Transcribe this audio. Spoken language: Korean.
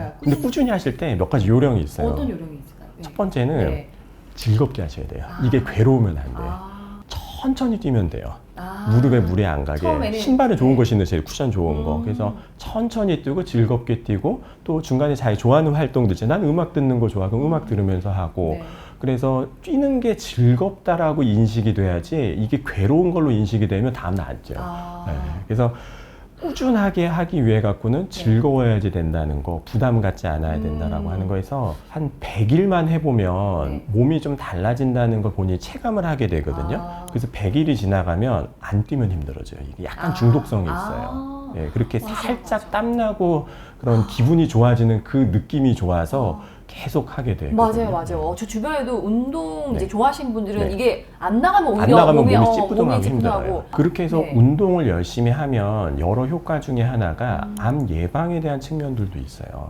그러니까 근데 꾸준히 하실 때 몇 가지 요령이 있어요. 어떤 요령이 있을까요? 네. 첫 번째는 네. 즐겁게 하셔야 돼요. 아. 이게 괴로우면 안 돼요. 아, 천천히 뛰면 돼요. 아. 무릎에 물이 안 가게 처음에는 신발에 좋은 네. 거 신으세요 제일 쿠션 좋은 거 음. 그래서 천천히 뛰고 즐겁게 뛰고 또 중간에 자기 좋아하는 활동도 있죠 난 음악 듣는 거 좋아 그럼 음악 들으면서 하고 네. 그래서 뛰는 게 즐겁다라고 인식이 돼야지 이게 괴로운 걸로 인식이 되면 다음날 안 뛰어요 아. 네. 그래서 꾸준하게 하기 위해 갖고는 즐거워야지 된다는 거 부담 갖지 않아야 된다라고 음. 하는 거에서 한 100일만 해보면 네. 몸이 좀 달라진다는 걸 본인이 체감을 하게 되거든요 아. 그래서 100일이 지나가면 안 뛰면 힘들어져요. 이게 약간 아. 중독성이 아. 있어요. 예, 그렇게 맞아, 살짝 맞아. 땀나고 그런 기분이 좋아지는 그 느낌이 좋아서 계속 하게 돼요. 맞아요, 맞아요. 어, 저 주변에도 운동 이제 네. 좋아하시는 분들은 네. 이게 안 나가면 오히려 안 나가면 몸이, 어, 찌뿌둥하고 찌뿌둥하고. 힘들어요. 그렇게 해서 네. 운동을 열심히 하면 여러 효과 중에 하나가 음. 암 예방에 대한 측면들도 있어요.